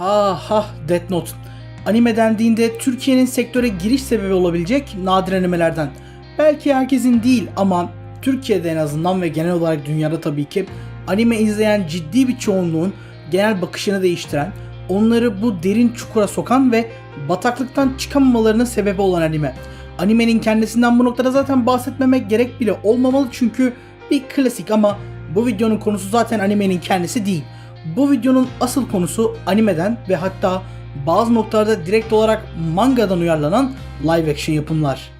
Ha ha Death Note. Anime dendiğinde Türkiye'nin sektöre giriş sebebi olabilecek nadir animelerden. Belki herkesin değil ama Türkiye'de en azından ve genel olarak dünyada tabii ki anime izleyen ciddi bir çoğunluğun genel bakışını değiştiren, onları bu derin çukura sokan ve bataklıktan çıkamamalarının sebebi olan anime. Animenin kendisinden bu noktada zaten bahsetmemek gerek bile olmamalı çünkü bir klasik ama bu videonun konusu zaten animenin kendisi değil. Bu videonun asıl konusu animeden ve hatta bazı noktalarda direkt olarak mangadan uyarlanan live action yapımlar.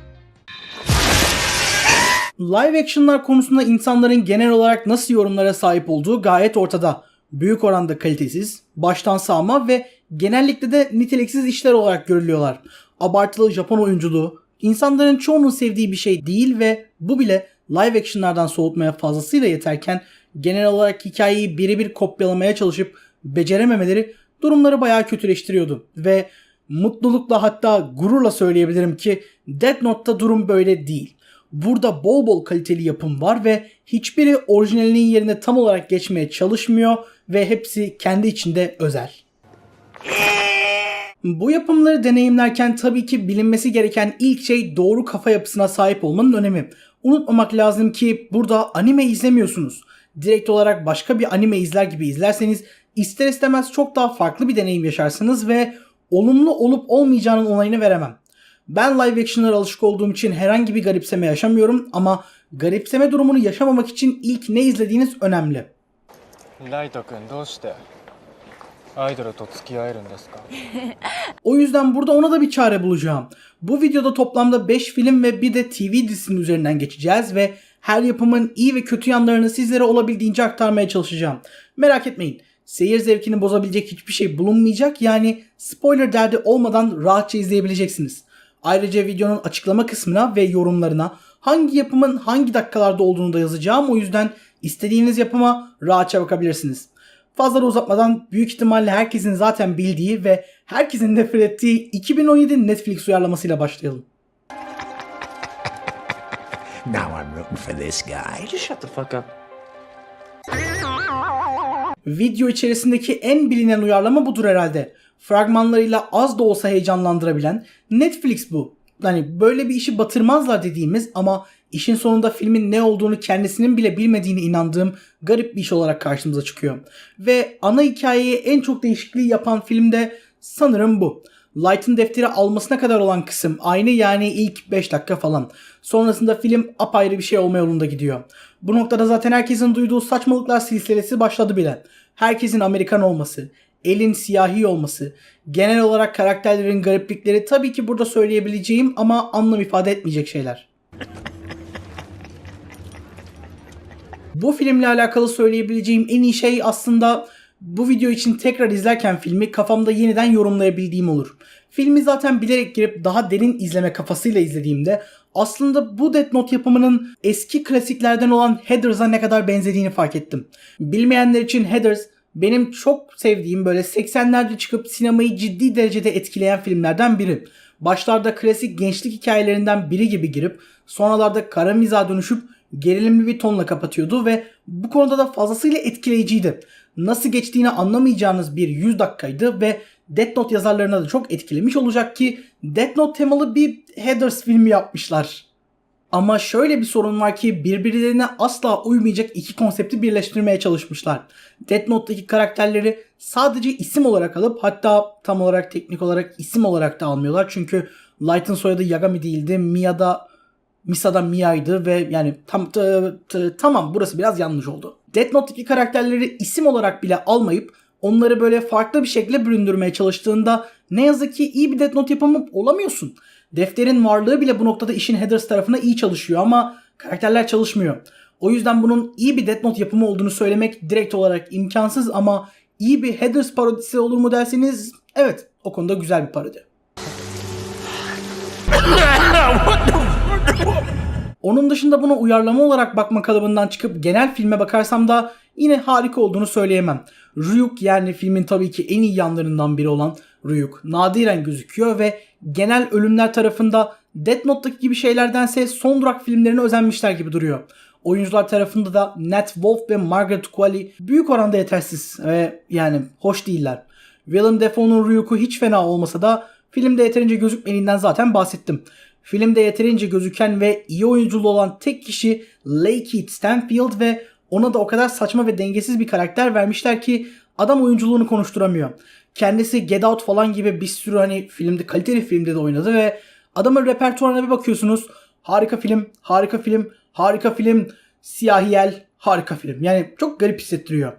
Live action'lar konusunda insanların genel olarak nasıl yorumlara sahip olduğu gayet ortada. Büyük oranda kalitesiz, baştan sağma ve genellikle de niteliksiz işler olarak görülüyorlar. Abartılı Japon oyunculuğu, insanların çoğunun sevdiği bir şey değil ve bu bile live action'lardan soğutmaya fazlasıyla yeterken genel olarak hikayeyi birebir kopyalamaya çalışıp becerememeleri durumları bayağı kötüleştiriyordu. Ve mutlulukla hatta gururla söyleyebilirim ki Death Note'da durum böyle değil. Burada bol bol kaliteli yapım var ve hiçbiri orijinalinin yerine tam olarak geçmeye çalışmıyor ve hepsi kendi içinde özel. Bu yapımları deneyimlerken tabii ki bilinmesi gereken ilk şey doğru kafa yapısına sahip olmanın önemi. Unutmamak lazım ki burada anime izlemiyorsunuz direkt olarak başka bir anime izler gibi izlerseniz ister istemez çok daha farklı bir deneyim yaşarsınız ve olumlu olup olmayacağının onayını veremem. Ben live action'lara alışık olduğum için herhangi bir garipseme yaşamıyorum ama garipseme durumunu yaşamamak için ilk ne izlediğiniz önemli. o yüzden burada ona da bir çare bulacağım. Bu videoda toplamda 5 film ve bir de TV dizisinin üzerinden geçeceğiz ve her yapımın iyi ve kötü yanlarını sizlere olabildiğince aktarmaya çalışacağım. Merak etmeyin. Seyir zevkini bozabilecek hiçbir şey bulunmayacak yani spoiler derdi olmadan rahatça izleyebileceksiniz. Ayrıca videonun açıklama kısmına ve yorumlarına hangi yapımın hangi dakikalarda olduğunu da yazacağım o yüzden istediğiniz yapıma rahatça bakabilirsiniz. Fazla da uzatmadan büyük ihtimalle herkesin zaten bildiği ve herkesin nefret ettiği 2017 Netflix uyarlamasıyla başlayalım. Now Rooting for this guy. Just shut the fuck up Video içerisindeki en bilinen uyarlama budur herhalde. Fragmanlarıyla az da olsa heyecanlandırabilen Netflix bu. Hani böyle bir işi batırmazlar dediğimiz ama işin sonunda filmin ne olduğunu kendisinin bile bilmediğine inandığım garip bir iş olarak karşımıza çıkıyor. Ve ana hikayeyi en çok değişikliği yapan film de sanırım bu. Light'ın defteri almasına kadar olan kısım aynı yani ilk 5 dakika falan. Sonrasında film apayrı bir şey olma yolunda gidiyor. Bu noktada zaten herkesin duyduğu saçmalıklar silsilesi başladı bile. Herkesin Amerikan olması, elin siyahi olması, genel olarak karakterlerin gariplikleri tabii ki burada söyleyebileceğim ama anlam ifade etmeyecek şeyler. Bu filmle alakalı söyleyebileceğim en iyi şey aslında bu video için tekrar izlerken filmi kafamda yeniden yorumlayabildiğim olur. Filmi zaten bilerek girip daha derin izleme kafasıyla izlediğimde aslında bu Death Note yapımının eski klasiklerden olan Heathers'a ne kadar benzediğini fark ettim. Bilmeyenler için Heathers benim çok sevdiğim böyle 80'lerde çıkıp sinemayı ciddi derecede etkileyen filmlerden biri. Başlarda klasik gençlik hikayelerinden biri gibi girip sonralarda kara mizaha dönüşüp gerilimli bir tonla kapatıyordu ve bu konuda da fazlasıyla etkileyiciydi. Nasıl geçtiğini anlamayacağınız bir 100 dakikaydı ve Death Note yazarlarına da çok etkilemiş olacak ki Death Note temalı bir Heathers filmi yapmışlar. Ama şöyle bir sorun var ki birbirlerine asla uymayacak iki konsepti birleştirmeye çalışmışlar. Death Note'daki karakterleri sadece isim olarak alıp hatta tam olarak teknik olarak isim olarak da almıyorlar. Çünkü Light'ın soyadı Yagami değildi. Mia'da Misa'da Mia'ydı ve yani tam tamam burası biraz yanlış oldu. Death Note'daki karakterleri isim olarak bile almayıp onları böyle farklı bir şekilde büründürmeye çalıştığında ne yazık ki iyi bir Death Note yapımı olamıyorsun. Defterin varlığı bile bu noktada işin headers tarafına iyi çalışıyor ama karakterler çalışmıyor. O yüzden bunun iyi bir Death Note yapımı olduğunu söylemek direkt olarak imkansız ama iyi bir headers parodisi olur mu derseniz evet o konuda güzel bir parodi. Onun dışında buna uyarlama olarak bakma kalıbından çıkıp genel filme bakarsam da yine harika olduğunu söyleyemem. Ryuk yani filmin tabii ki en iyi yanlarından biri olan Ryuk nadiren gözüküyor ve genel ölümler tarafında Death Note'daki gibi şeylerdense son durak filmlerine özenmişler gibi duruyor. Oyuncular tarafında da Nat Wolff ve Margaret Qualley büyük oranda yetersiz ve yani hoş değiller. Willem Dafoe'nun Ryuk'u hiç fena olmasa da filmde yeterince gözükmediğinden zaten bahsettim. Filmde yeterince gözüken ve iyi oyunculu olan tek kişi Lakeith Stanfield ve ona da o kadar saçma ve dengesiz bir karakter vermişler ki adam oyunculuğunu konuşturamıyor. Kendisi Get Out falan gibi bir sürü hani filmde kaliteli filmde de oynadı ve adamın repertuarına bir bakıyorsunuz. Harika film, harika film, harika film, siyahiyel, harika film. Yani çok garip hissettiriyor.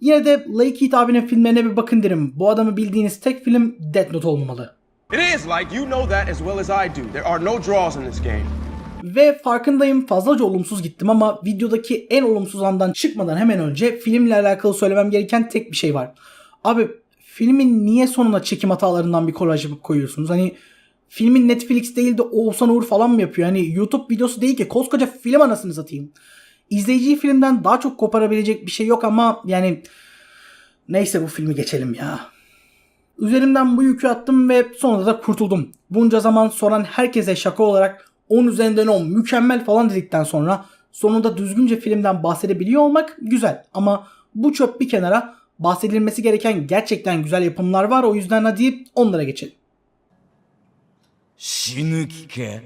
Yine de Lakeith abinin filmlerine bir bakın derim. Bu adamı bildiğiniz tek film Death Note olmamalı. It is like you know that as well as I do. There are no draws in this game. Ve farkındayım fazlaca olumsuz gittim ama videodaki en olumsuz andan çıkmadan hemen önce filmle alakalı söylemem gereken tek bir şey var. Abi filmin niye sonuna çekim hatalarından bir kolaj yapıp koyuyorsunuz? Hani filmin Netflix değil de Oğuzhan Uğur falan mı yapıyor? Hani YouTube videosu değil ki koskoca film anasını satayım. İzleyiciyi filmden daha çok koparabilecek bir şey yok ama yani neyse bu filmi geçelim ya. Üzerimden bu yükü attım ve sonunda da kurtuldum. Bunca zaman soran herkese şaka olarak 10 üzerinden 10 mükemmel falan dedikten sonra sonunda düzgünce filmden bahsedebiliyor olmak güzel. Ama bu çöp bir kenara bahsedilmesi gereken gerçekten güzel yapımlar var. O yüzden hadi onlara geçelim. Şinukike.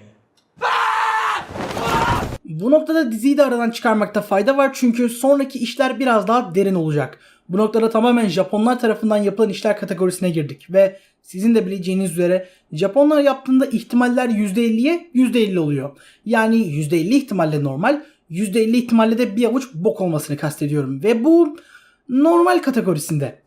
Bu noktada diziyi de aradan çıkarmakta fayda var çünkü sonraki işler biraz daha derin olacak. Bu noktada tamamen Japonlar tarafından yapılan işler kategorisine girdik ve sizin de bileceğiniz üzere Japonlar yaptığında ihtimaller %50'ye %50 oluyor. Yani %50 ihtimalle normal, %50 ihtimalle de bir avuç bok olmasını kastediyorum ve bu normal kategorisinde.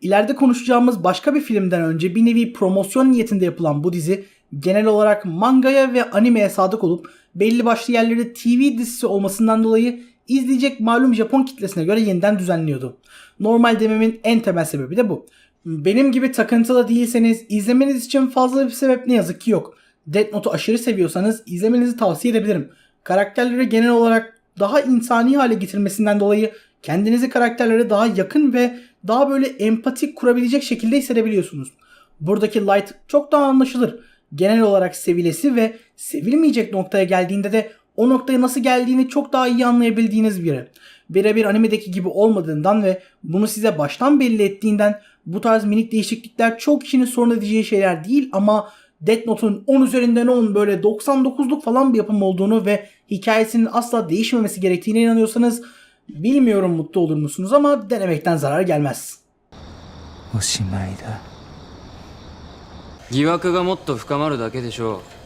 İleride konuşacağımız başka bir filmden önce bir nevi promosyon niyetinde yapılan bu dizi genel olarak mangaya ve animeye sadık olup belli başlı yerleri TV dizisi olmasından dolayı izleyecek malum Japon kitlesine göre yeniden düzenliyordu. Normal dememin en temel sebebi de bu. Benim gibi takıntılı değilseniz izlemeniz için fazla bir sebep ne yazık ki yok. Death Note'u aşırı seviyorsanız izlemenizi tavsiye edebilirim. Karakterleri genel olarak daha insani hale getirmesinden dolayı kendinizi karakterlere daha yakın ve daha böyle empatik kurabilecek şekilde hissedebiliyorsunuz. Buradaki Light çok daha anlaşılır. Genel olarak sevilesi ve sevilmeyecek noktaya geldiğinde de o noktaya nasıl geldiğini çok daha iyi anlayabildiğiniz biri. Birebir animedeki gibi olmadığından ve bunu size baştan belli ettiğinden bu tarz minik değişiklikler çok kişinin sorun edeceği şeyler değil ama Death Note'un 10 üzerinden 10 böyle 99'luk falan bir yapım olduğunu ve hikayesinin asla değişmemesi gerektiğine inanıyorsanız bilmiyorum mutlu olur musunuz ama denemekten zarar gelmez. おしまいだ疑惑がもっと深まるだけでしょう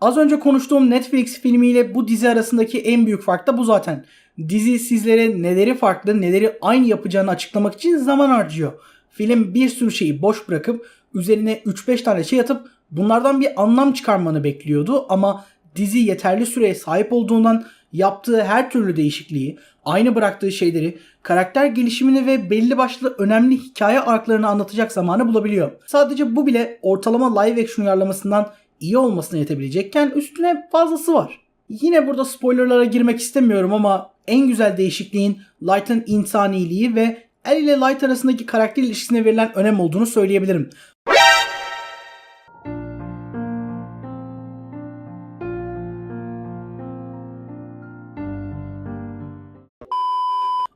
Az önce konuştuğum Netflix filmiyle bu dizi arasındaki en büyük fark da bu zaten. Dizi sizlere neleri farklı, neleri aynı yapacağını açıklamak için zaman harcıyor. Film bir sürü şeyi boş bırakıp üzerine 3-5 tane şey atıp bunlardan bir anlam çıkarmanı bekliyordu ama dizi yeterli süreye sahip olduğundan yaptığı her türlü değişikliği, aynı bıraktığı şeyleri, karakter gelişimini ve belli başlı önemli hikaye arklarını anlatacak zamanı bulabiliyor. Sadece bu bile ortalama live action uyarlamasından iyi olmasına yetebilecekken üstüne fazlası var. Yine burada spoilerlara girmek istemiyorum ama en güzel değişikliğin Light'ın insaniliği ve El ile Light arasındaki karakter ilişkisine verilen önem olduğunu söyleyebilirim.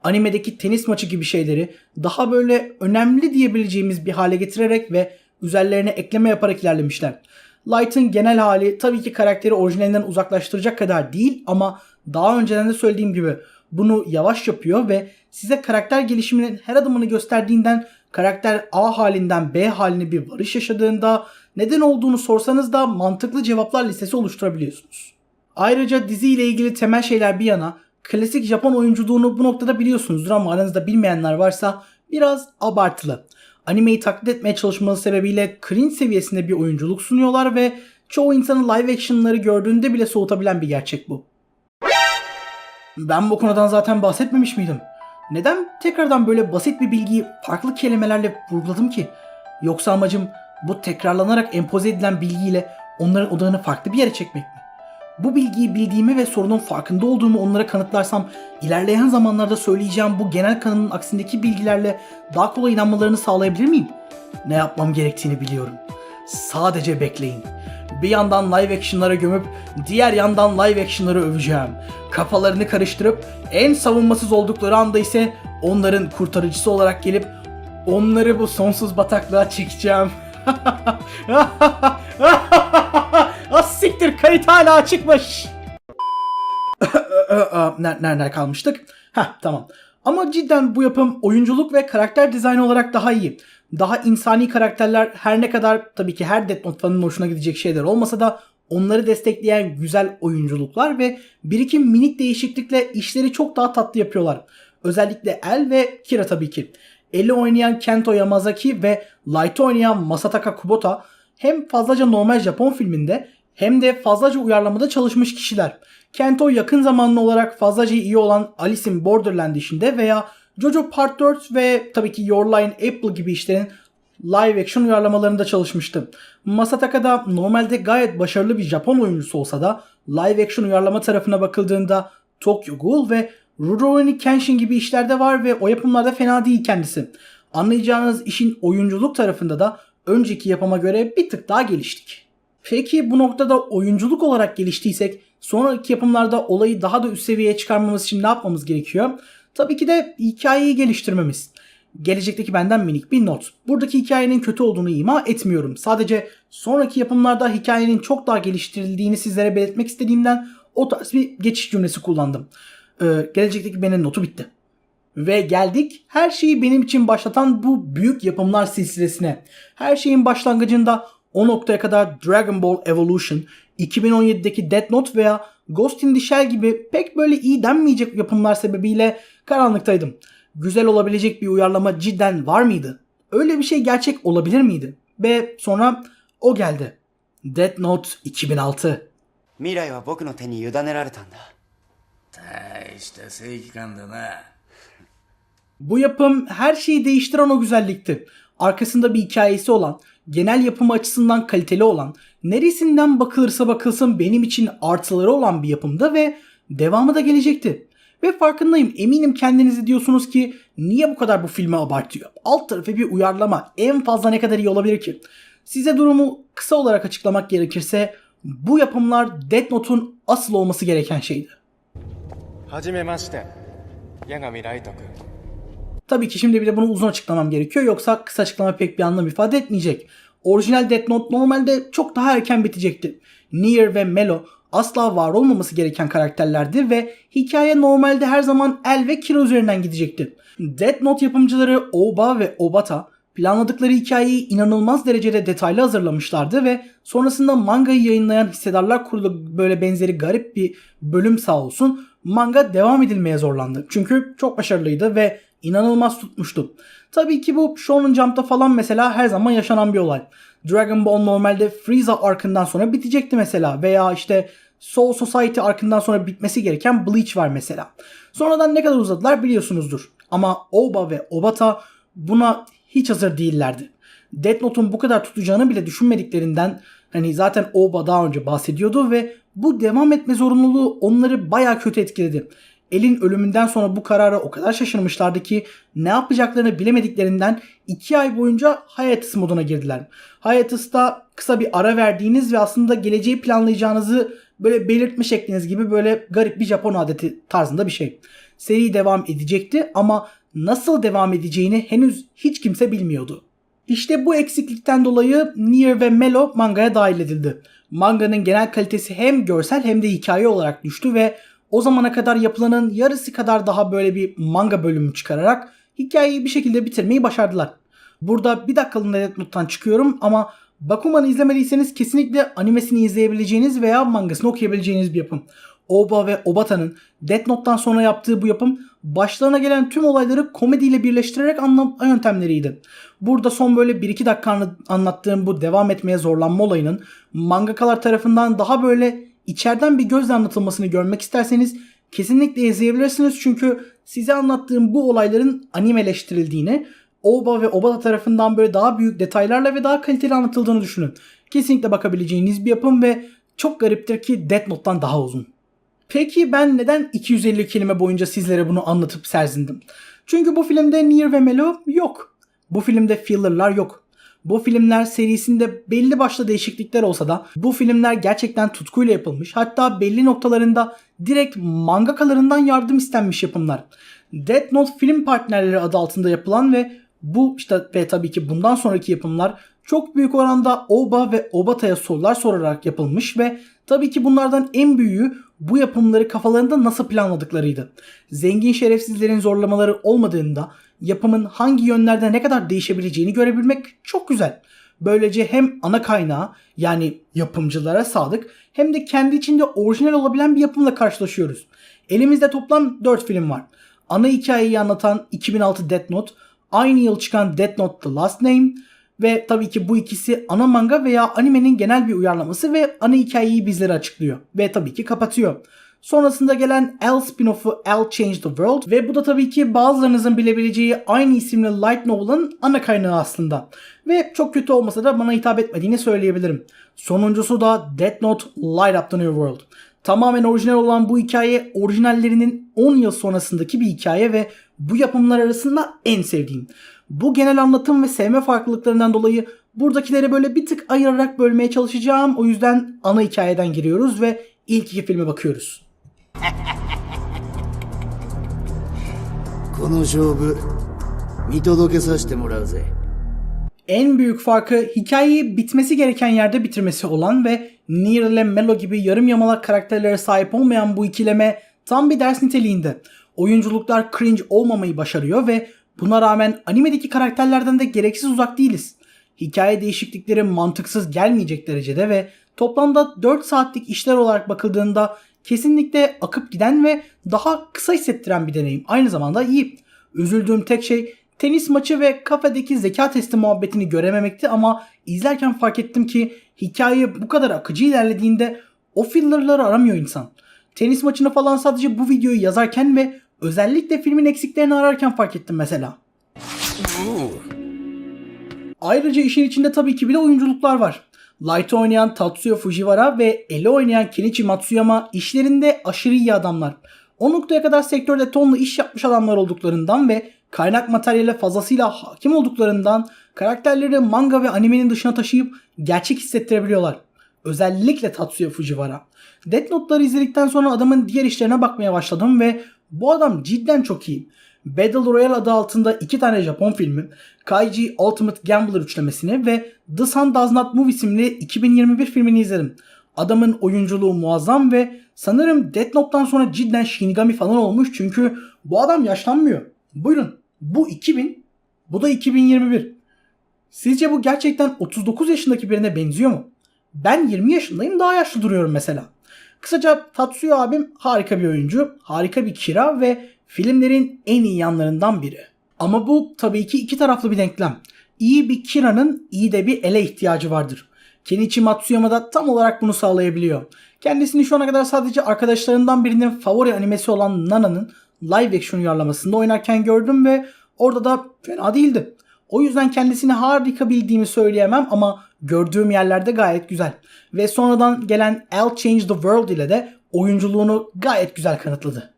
animedeki tenis maçı gibi şeyleri daha böyle önemli diyebileceğimiz bir hale getirerek ve üzerlerine ekleme yaparak ilerlemişler. Light'ın genel hali tabii ki karakteri orijinalinden uzaklaştıracak kadar değil ama daha önceden de söylediğim gibi bunu yavaş yapıyor ve size karakter gelişiminin her adımını gösterdiğinden karakter A halinden B haline bir varış yaşadığında neden olduğunu sorsanız da mantıklı cevaplar listesi oluşturabiliyorsunuz. Ayrıca dizi ile ilgili temel şeyler bir yana klasik Japon oyunculuğunu bu noktada biliyorsunuzdur ama aranızda bilmeyenler varsa biraz abartılı. Animeyi taklit etmeye çalışmaları sebebiyle cringe seviyesinde bir oyunculuk sunuyorlar ve çoğu insanı live action'ları gördüğünde bile soğutabilen bir gerçek bu. Ben bu konudan zaten bahsetmemiş miydim? Neden tekrardan böyle basit bir bilgiyi farklı kelimelerle vurguladım ki? Yoksa amacım bu tekrarlanarak empoze edilen bilgiyle onların odağını farklı bir yere çekmek? Bu bilgiyi bildiğimi ve sorunun farkında olduğumu onlara kanıtlarsam ilerleyen zamanlarda söyleyeceğim bu genel kanının aksindeki bilgilerle daha kolay inanmalarını sağlayabilir miyim? Ne yapmam gerektiğini biliyorum. Sadece bekleyin. Bir yandan live action'lara gömüp diğer yandan live action'ları öveceğim. Kafalarını karıştırıp en savunmasız oldukları anda ise onların kurtarıcısı olarak gelip Onları bu sonsuz bataklığa çekeceğim. Kayıt hala açıkmış. Nerede, kalmıştık? Heh tamam. Ama cidden bu yapım oyunculuk ve karakter dizaynı olarak daha iyi. Daha insani karakterler her ne kadar tabii ki her Death Note fanının hoşuna gidecek şeyler olmasa da onları destekleyen güzel oyunculuklar ve bir iki minik değişiklikle işleri çok daha tatlı yapıyorlar. Özellikle El ve Kira tabii ki. El'i oynayan Kento Yamazaki ve Light'ı oynayan Masataka Kubota hem fazlaca normal Japon filminde hem de fazlaca uyarlamada çalışmış kişiler. Kento yakın zamanlı olarak fazlaca iyi olan Alice in Borderland işinde veya Jojo Part 4 ve tabii ki Your in April gibi işlerin live action uyarlamalarında çalışmıştı. Masataka da normalde gayet başarılı bir Japon oyuncusu olsa da live action uyarlama tarafına bakıldığında Tokyo Ghoul ve Rurouni Kenshin gibi işlerde var ve o yapımlarda fena değil kendisi. Anlayacağınız işin oyunculuk tarafında da önceki yapıma göre bir tık daha geliştik. Peki bu noktada oyunculuk olarak geliştiysek sonraki yapımlarda olayı daha da üst seviyeye çıkarmamız için ne yapmamız gerekiyor? Tabii ki de hikayeyi geliştirmemiz. Gelecekteki benden minik bir not. Buradaki hikayenin kötü olduğunu ima etmiyorum. Sadece sonraki yapımlarda hikayenin çok daha geliştirildiğini sizlere belirtmek istediğimden o tarz bir geçiş cümlesi kullandım. Ee, gelecekteki benim notu bitti. Ve geldik her şeyi benim için başlatan bu büyük yapımlar silsilesine. Her şeyin başlangıcında o noktaya kadar Dragon Ball Evolution, 2017'deki Death Note veya Ghost in the Shell gibi pek böyle iyi denmeyecek yapımlar sebebiyle karanlıktaydım. Güzel olabilecek bir uyarlama cidden var mıydı? Öyle bir şey gerçek olabilir miydi? Ve sonra o geldi. Death Note 2006. 未来は僕の手に委ねられたんだ大した正義感だな Bu yapım her şeyi değiştiren o güzellikti. Arkasında bir hikayesi olan, genel yapımı açısından kaliteli olan, neresinden bakılırsa bakılsın benim için artıları olan bir yapımda ve devamı da gelecekti. Ve farkındayım eminim kendinizi diyorsunuz ki niye bu kadar bu filmi abartıyor? Alt tarafı bir uyarlama en fazla ne kadar iyi olabilir ki? Size durumu kısa olarak açıklamak gerekirse bu yapımlar Death Note'un asıl olması gereken şeydi. Hacimemashite. Yagami Raito-kun. Tabii ki şimdi bir de bunu uzun açıklamam gerekiyor yoksa kısa açıklama pek bir anlam ifade etmeyecek. Orijinal Death Note normalde çok daha erken bitecekti. Nier ve Melo asla var olmaması gereken karakterlerdi ve hikaye normalde her zaman El ve Kira üzerinden gidecekti. Death Note yapımcıları Oba ve Obata planladıkları hikayeyi inanılmaz derecede detaylı hazırlamışlardı ve sonrasında mangayı yayınlayan hissedarlar kurulu böyle benzeri garip bir bölüm sağ olsun manga devam edilmeye zorlandı. Çünkü çok başarılıydı ve inanılmaz tutmuştu. Tabii ki bu Shonen Jump'ta falan mesela her zaman yaşanan bir olay. Dragon Ball normalde Frieza arkından sonra bitecekti mesela veya işte Soul Society arkından sonra bitmesi gereken Bleach var mesela. Sonradan ne kadar uzadılar biliyorsunuzdur. Ama Oba ve Obata buna hiç hazır değillerdi. Death Note'un bu kadar tutacağını bile düşünmediklerinden hani zaten Oba daha önce bahsediyordu ve bu devam etme zorunluluğu onları baya kötü etkiledi. Elin ölümünden sonra bu karara o kadar şaşırmışlardı ki ne yapacaklarını bilemediklerinden 2 ay boyunca hiatus moduna girdiler. Hiatus'ta kısa bir ara verdiğiniz ve aslında geleceği planlayacağınızı böyle belirtme şekliniz gibi böyle garip bir Japon adeti tarzında bir şey. Seri devam edecekti ama nasıl devam edeceğini henüz hiç kimse bilmiyordu. İşte bu eksiklikten dolayı Nier ve Melo mangaya dahil edildi. Manganın genel kalitesi hem görsel hem de hikaye olarak düştü ve o zamana kadar yapılanın yarısı kadar daha böyle bir manga bölümü çıkararak hikayeyi bir şekilde bitirmeyi başardılar. Burada bir dakikalığına Death Note'tan çıkıyorum ama Bakuman'ı izlemediyseniz kesinlikle animesini izleyebileceğiniz veya mangasını okuyabileceğiniz bir yapım. Oba ve Obata'nın Death Note'tan sonra yaptığı bu yapım başlarına gelen tüm olayları komediyle birleştirerek anlatma yöntemleriydi. Burada son böyle 1-2 dakika anlattığım bu devam etmeye zorlanma olayının mangakalar tarafından daha böyle içeriden bir gözle anlatılmasını görmek isterseniz kesinlikle izleyebilirsiniz. Çünkü size anlattığım bu olayların animeleştirildiğini Oba ve Obata tarafından böyle daha büyük detaylarla ve daha kaliteli anlatıldığını düşünün. Kesinlikle bakabileceğiniz bir yapım ve çok gariptir ki Death Note'dan daha uzun. Peki ben neden 250 kelime boyunca sizlere bunu anlatıp serzindim? Çünkü bu filmde Nier ve Melo yok. Bu filmde filler'lar yok. Bu filmler serisinde belli başlı değişiklikler olsa da bu filmler gerçekten tutkuyla yapılmış. Hatta belli noktalarında direkt mangakalarından yardım istenmiş yapımlar. Death Note film partnerleri adı altında yapılan ve Bu işte ve tabii ki bundan sonraki yapımlar çok büyük oranda Oba ve Obata'ya sorular sorarak yapılmış ve tabii ki bunlardan en büyüğü bu yapımları kafalarında nasıl planladıklarıydı. Zengin şerefsizlerin zorlamaları olmadığında yapımın hangi yönlerde ne kadar değişebileceğini görebilmek çok güzel. Böylece hem ana kaynağı yani yapımcılara sadık hem de kendi içinde orijinal olabilen bir yapımla karşılaşıyoruz. Elimizde toplam 4 film var. Ana hikayeyi anlatan 2006 Death Note, aynı yıl çıkan Death Note The Last Name ve tabii ki bu ikisi ana manga veya animenin genel bir uyarlaması ve ana hikayeyi bizlere açıklıyor. Ve tabii ki kapatıyor. Sonrasında gelen L spin-off'u L Change the World ve bu da tabii ki bazılarınızın bilebileceği aynı isimli light novel'ın ana kaynağı aslında. Ve çok kötü olmasa da bana hitap etmediğini söyleyebilirim. Sonuncusu da Death Note Light Up the New World. Tamamen orijinal olan bu hikaye orijinallerinin 10 yıl sonrasındaki bir hikaye ve bu yapımlar arasında en sevdiğim. Bu genel anlatım ve sevme farklılıklarından dolayı buradakileri böyle bir tık ayırarak bölmeye çalışacağım. O yüzden ana hikayeden giriyoruz ve ilk iki filme bakıyoruz. この勝負見届けさせてもらうぜ En büyük farkı hikayeyi bitmesi gereken yerde bitirmesi olan ve Nier ile Melo gibi yarım yamalak karakterlere sahip olmayan bu ikileme tam bir ders niteliğinde. Oyunculuklar cringe olmamayı başarıyor ve buna rağmen animedeki karakterlerden de gereksiz uzak değiliz. Hikaye değişiklikleri mantıksız gelmeyecek derecede ve toplamda 4 saatlik işler olarak bakıldığında kesinlikle akıp giden ve daha kısa hissettiren bir deneyim. Aynı zamanda iyi. Üzüldüğüm tek şey tenis maçı ve kafedeki zeka testi muhabbetini görememekti ama izlerken fark ettim ki hikaye bu kadar akıcı ilerlediğinde o fillerları aramıyor insan. Tenis maçını falan sadece bu videoyu yazarken ve özellikle filmin eksiklerini ararken fark ettim mesela. Ayrıca işin içinde tabii ki bir de oyunculuklar var. Light'ı oynayan Tatsuya Fujiwara ve El'i oynayan Kenichi Matsuyama işlerinde aşırı iyi adamlar. O noktaya kadar sektörde tonla iş yapmış adamlar olduklarından ve kaynak materyale fazlasıyla hakim olduklarından karakterleri manga ve animenin dışına taşıyıp gerçek hissettirebiliyorlar. Özellikle Tatsuya Fujiwara. Death Note'ları izledikten sonra adamın diğer işlerine bakmaya başladım ve bu adam cidden çok iyi. Battle Royale adı altında iki tane Japon filmi, Kaiji Ultimate Gambler üçlemesini ve The Sun Does Not Move isimli 2021 filmini izledim. Adamın oyunculuğu muazzam ve sanırım Death Note'dan sonra cidden Shinigami falan olmuş çünkü bu adam yaşlanmıyor. Buyurun bu 2000 bu da 2021. Sizce bu gerçekten 39 yaşındaki birine benziyor mu? Ben 20 yaşındayım daha yaşlı duruyorum mesela. Kısaca Tatsuya abim harika bir oyuncu, harika bir kira ve filmlerin en iyi yanlarından biri. Ama bu tabii ki iki taraflı bir denklem. İyi bir Kira'nın iyi de bir ele ihtiyacı vardır. Kenichi Matsuyama da tam olarak bunu sağlayabiliyor. Kendisini şu ana kadar sadece arkadaşlarından birinin favori animesi olan Nana'nın live action uyarlamasında oynarken gördüm ve orada da fena değildi. O yüzden kendisini harika bildiğimi söyleyemem ama gördüğüm yerlerde gayet güzel. Ve sonradan gelen I'll Change the World ile de oyunculuğunu gayet güzel kanıtladı.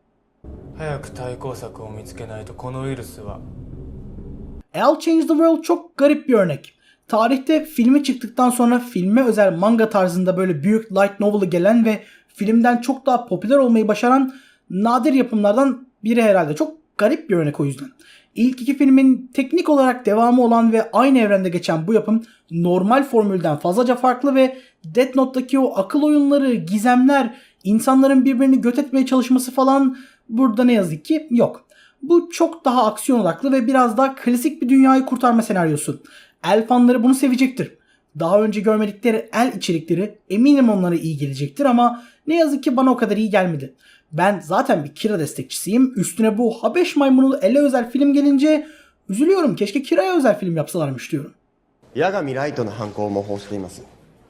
I'll Change the World çok garip bir örnek. Tarihte filmi çıktıktan sonra filme özel manga tarzında böyle büyük light novel'ı gelen ve filmden çok daha popüler olmayı başaran nadir yapımlardan biri herhalde. Çok garip bir örnek o yüzden. İlk iki filmin teknik olarak devamı olan ve aynı evrende geçen bu yapım normal formülden fazlaca farklı ve Death Note'daki o akıl oyunları, gizemler, insanların birbirini göt etmeye çalışması falan burada ne yazık ki yok. Bu çok daha aksiyon odaklı ve biraz daha klasik bir dünyayı kurtarma senaryosu. El fanları bunu sevecektir. Daha önce görmedikleri el içerikleri eminim onlara iyi gelecektir ama ne yazık ki bana o kadar iyi gelmedi. Ben zaten bir Kira destekçisiyim. Üstüne bu Habeş maymunu ele özel film gelince üzülüyorum. Keşke Kira'ya özel film yapsalarmış diyorum. Yaga Miraito'nun hankomu hoşlaymasın.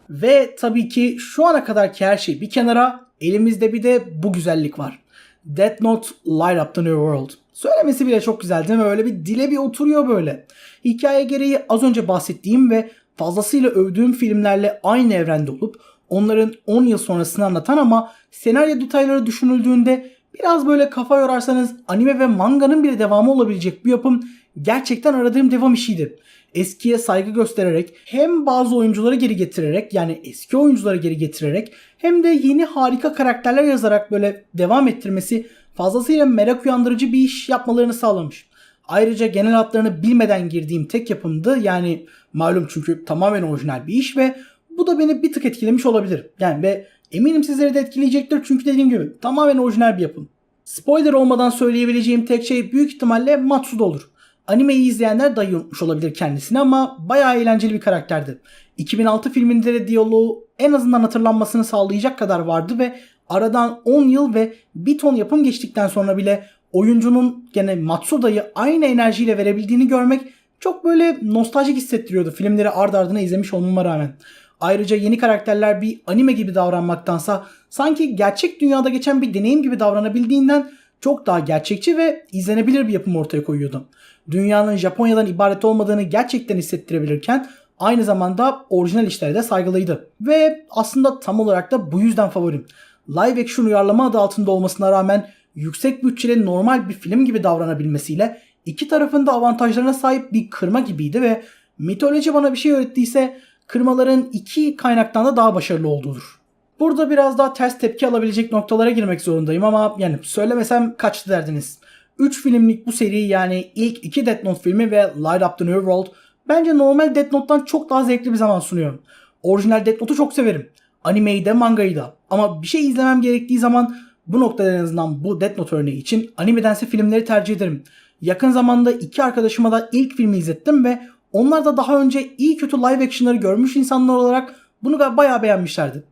Ve tabii ki şu ana kadarki her şey bir kenara elimizde bir de bu güzellik var. Death Note Light Up The New World. Söylemesi bile çok güzel değil mi? Öyle bir dile bir oturuyor böyle. Hikaye gereği az önce bahsettiğim ve fazlasıyla övdüğüm filmlerle aynı evrende olup onların 10 yıl sonrasını anlatan ama senaryo detayları düşünüldüğünde biraz böyle kafa yorarsanız anime ve manganın bile devamı olabilecek bu yapım gerçekten aradığım devam işiydi. Eskiye saygı göstererek hem bazı oyuncuları geri getirerek yani eski oyuncuları geri getirerek hem de yeni harika karakterler yazarak böyle devam ettirmesi fazlasıyla merak uyandırıcı bir iş yapmalarını sağlamış. Ayrıca genel hatlarını bilmeden girdiğim tek yapımdı. Yani malum çünkü tamamen orijinal bir iş ve bu da beni bir tık etkilemiş olabilir. Yani ve eminim sizleri de etkileyecektir çünkü dediğim gibi tamamen orijinal bir yapım. Spoiler olmadan söyleyebileceğim tek şey büyük ihtimalle Matsuda olur. Animeyi izleyenler dahi unutmuş olabilir kendisini ama bayağı eğlenceli bir karakterdi. 2006 filminde de diyaloğu en azından hatırlanmasını sağlayacak kadar vardı ve aradan 10 yıl ve bir ton yapım geçtikten sonra bile oyuncunun gene Matsuda'yı aynı enerjiyle verebildiğini görmek çok böyle nostaljik hissettiriyordu filmleri ard ardına izlemiş olmama rağmen. Ayrıca yeni karakterler bir anime gibi davranmaktansa sanki gerçek dünyada geçen bir deneyim gibi davranabildiğinden çok daha gerçekçi ve izlenebilir bir yapım ortaya koyuyordu. Dünyanın Japonya'dan ibaret olmadığını gerçekten hissettirebilirken aynı zamanda orijinal işlere de saygılıydı. Ve aslında tam olarak da bu yüzden favorim. Live action uyarlama adı altında olmasına rağmen yüksek bütçeli normal bir film gibi davranabilmesiyle iki tarafın da avantajlarına sahip bir kırma gibiydi ve mitoloji bana bir şey öğrettiyse kırmaların iki kaynaktan da daha başarılı olduğudur. Burada biraz daha ters tepki alabilecek noktalara girmek zorundayım ama yani söylemesem kaçtı derdiniz. 3 filmlik bu seri yani ilk iki Death Note filmi ve Light Up the New World bence normal Death Note'dan çok daha zevkli bir zaman sunuyor. Orijinal Death Note'u çok severim. Animeyi de mangayı da. Ama bir şey izlemem gerektiği zaman bu noktada en azından bu Death Note örneği için animedense filmleri tercih ederim. Yakın zamanda iki arkadaşıma da ilk filmi izlettim ve onlar da daha önce iyi kötü live action'ları görmüş insanlar olarak bunu bayağı beğenmişlerdi.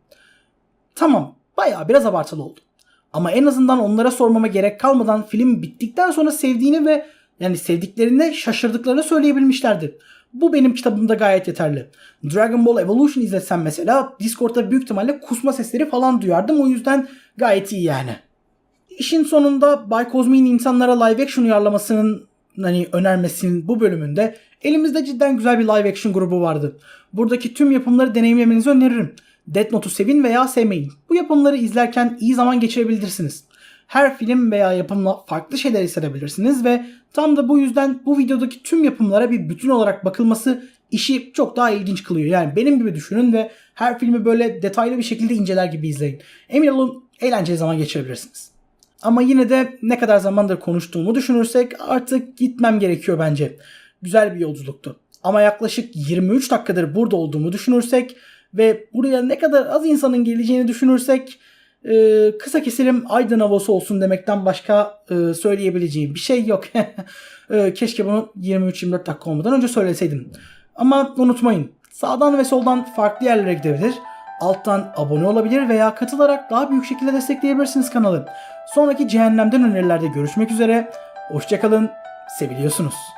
Tamam bayağı biraz abartılı oldu. Ama en azından onlara sormama gerek kalmadan film bittikten sonra sevdiğini ve yani sevdiklerine şaşırdıklarını söyleyebilmişlerdi. Bu benim kitabımda gayet yeterli. Dragon Ball Evolution izlesem mesela Discord'da büyük ihtimalle kusma sesleri falan duyardım. O yüzden gayet iyi yani. İşin sonunda Bay Cosmi'nin insanlara live action uyarlamasının hani önermesinin bu bölümünde elimizde cidden güzel bir live action grubu vardı. Buradaki tüm yapımları deneyimlemenizi öneririm. Death Note'u sevin veya sevmeyin. Bu yapımları izlerken iyi zaman geçirebilirsiniz. Her film veya yapımla farklı şeyler hissedebilirsiniz ve tam da bu yüzden bu videodaki tüm yapımlara bir bütün olarak bakılması işi çok daha ilginç kılıyor. Yani benim gibi düşünün ve her filmi böyle detaylı bir şekilde inceler gibi izleyin. Emin olun eğlenceli zaman geçirebilirsiniz. Ama yine de ne kadar zamandır konuştuğumu düşünürsek artık gitmem gerekiyor bence. Güzel bir yolculuktu. Ama yaklaşık 23 dakikadır burada olduğumu düşünürsek ve buraya ne kadar az insanın geleceğini düşünürsek e, kısa keselim Aydın havası olsun demekten başka e, söyleyebileceğim bir şey yok. E, keşke bunu 23-24 dakika olmadan önce söyleseydim. Ama unutmayın sağdan ve soldan farklı yerlere gidebilir. Alttan abone olabilir veya katılarak daha büyük şekilde destekleyebilirsiniz kanalı. Sonraki cehennemden önerilerde görüşmek üzere. Hoşçakalın, seviliyorsunuz.